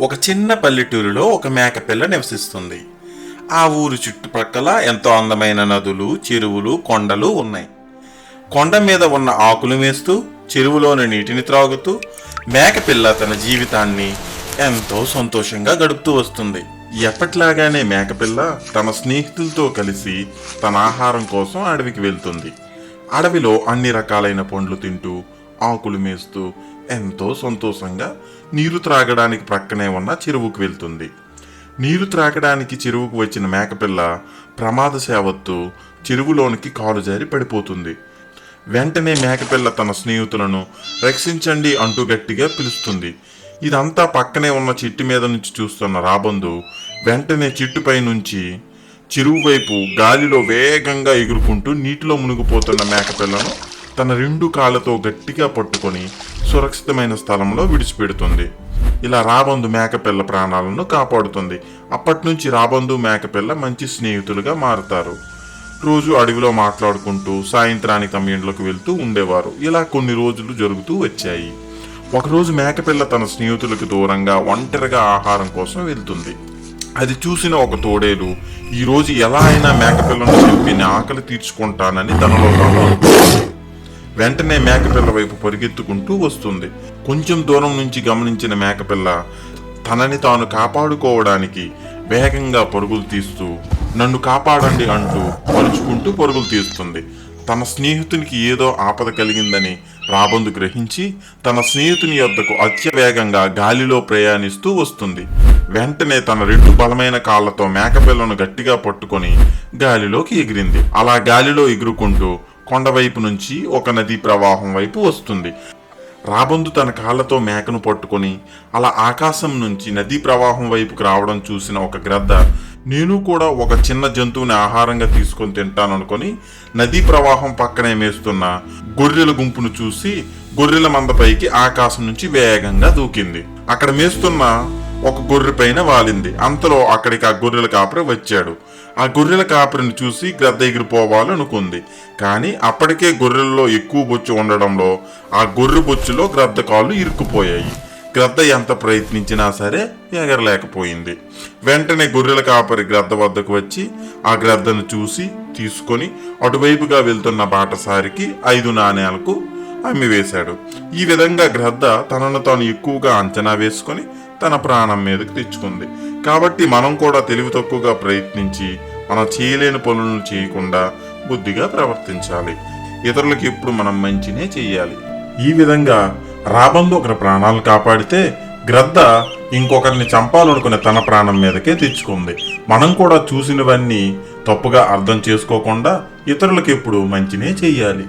ఒక చిన్న పల్లెటూరులో ఒక మేకపిల్ల నివసిస్తుంది. ఆ ఊరు చుట్టుపక్కల ఎంతో అందమైన నదులు చెరువులు కొండలు ఉన్నాయి. కొండ మీద ఉన్న ఆకులు మేస్తూ చెరువులోని నీటిని త్రాగుతూ మేకపిల్ల తన జీవితాన్ని ఎంతో సంతోషంగా గడుపుతూ వస్తుంది. ఎప్పట్లాగానే మేకపిల్ల తన స్నేహితులతో కలిసి తన ఆహారం కోసం అడవికి వెళ్తుంది. అడవిలో అన్ని రకాలైన పండ్లు తింటూ ఆకులు మేస్తూ ఎంతో సంతోషంగా నీరు త్రాగడానికి ప్రక్కనే ఉన్న చెరువుకు వెళ్తుంది. నీరు త్రాగడానికి చెరువుకు వచ్చిన మేకపిల్ల ప్రమాద సేవత్తు చెరువులోనికి కాలు జారి పడిపోతుంది. వెంటనే మేకపిల్ల తన స్నేహితులను రక్షించండి అంటూ గట్టిగా పిలుస్తుంది. ఇదంతా పక్కనే ఉన్న చెట్టు మీద నుంచి చూస్తున్న రాబందు వెంటనే చెట్టుపై నుంచి చెరువు వైపు గాలిలో వేగంగా ఎగురుకుంటూ నీటిలో మునిగిపోతున్న మేకపిల్లను తన రెండు కాళ్ళతో గట్టిగా పట్టుకొని సురక్షితమైన స్థలంలో విడిచిపెడుతుంది. ఇలా రాబందు మేకపిల్ల ప్రాణాలను కాపాడుతుంది. అప్పటి నుంచి రాబందు మేకపిల్ల మంచి స్నేహితులుగా మారుతారు. రోజు అడవిలో మాట్లాడుకుంటూ సాయంత్రానికి తమ ఇండ్లకు వెళ్తూ ఉండేవారు. ఇలా కొన్ని రోజులు జరుగుతూ వచ్చాయి. ఒకరోజు మేకపిల్ల తన స్నేహితులకు దూరంగా ఒంటరిగా ఆహారం కోసం వెళ్తుంది. అది చూసిన ఒక తోడేలు ఈరోజు ఎలా అయినా మేకపిల్లను చెప్పి ఆకలి తీర్చుకుంటానని తనలో వెంటనే మేకపిల్ల వైపు పరిగెత్తుకుంటూ వస్తుంది. కొంచెం దూరం నుంచి గమనించిన మేకపిల్ల తనని తాను కాపాడుకోవడానికి వేగంగా పరుగులు తీస్తూ నన్ను కాపాడండి అంటూ పరుచుకుంటూ పరుగులు తీస్తుంది. తన స్నేహితునికి ఏదో ఆపద కలిగిందని రాబందు గ్రహించి తన స్నేహితుని యొద్దకు అత్యవేగంగా గాలిలో ప్రయాణిస్తూ వస్తుంది. వెంటనే తన రెండు బలమైన కాళ్ళతో మేకపిల్లను గట్టిగా పట్టుకొని గాలిలోకి ఎగిరింది. అలా గాలిలో ఎగురుకుంటూ కొండవైపు నుంచి ఒక నదీ ప్రవాహం వైపు వస్తుంది. రాబందు తన కాళ్ళతో మేకను పట్టుకొని అలా ఆకాశం నుంచి నదీ ప్రవాహం వైపుకు రావడం చూసిన ఒక గ్రద్ద నేను కూడా ఒక చిన్న జంతువుని ఆహారంగా తీసుకొని తింటాననుకొని నదీ ప్రవాహం పక్కనే మేస్తున్న గొర్రెల గుంపును చూసి గొర్రెల మందపైకి ఆకాశం నుంచి వేగంగా దూకింది. అక్కడ మేస్తున్న ఒక గొర్రె పైన వాలింది. అంతలో అక్కడికి ఆ గొర్రెల కాపరి వచ్చాడు. ఆ గొర్రెల కాపరిని చూసి గ్రద్ద ఎగిరిపోవాలనుకుంది కానీ అప్పటికే గొర్రెల్లో ఎక్కువ బొచ్చు ఉండడంలో ఆ గొర్రె బొచ్చులో గ్రద్ద కాళ్ళు ఇరుక్కుపోయాయి. గ్రద్ద ఎంత ప్రయత్నించినా సరే ఎగరలేకపోయింది. వెంటనే గొర్రెల కాపరి గ్రద్ద వద్దకు వచ్చి ఆ గ్రద్దను చూసి తీసుకొని అటువైపుగా వెళ్తున్న బాటసారికి ఐదు నాణేలకు అమ్మివేశాడు. ఈ విధంగా గ్రద్ద తనను తాను ఎక్కువగా అంచనా వేసుకొని తన ప్రాణం మీదకి తెచ్చుకుంది. కాబట్టి మనం కూడా తెలివి తక్కువగా ప్రయత్నించి మనం చేయలేని పనులను చేయకుండా బుద్ధిగా ప్రవర్తించాలి. ఇతరులకు ఎప్పుడు మనం మంచినే చేయాలి ఈ విధంగా రాబందు ఒకరి ప్రాణాలు కాపాడితే గ్రద్ద ఇంకొకరిని చంపాలనుకునే తన ప్రాణం మీదకే తెచ్చుకుంది. మనం కూడా చూసినవన్నీ తప్పుగా అర్థం చేసుకోకుండా ఇతరులకు ఎప్పుడు మంచినే చేయాలి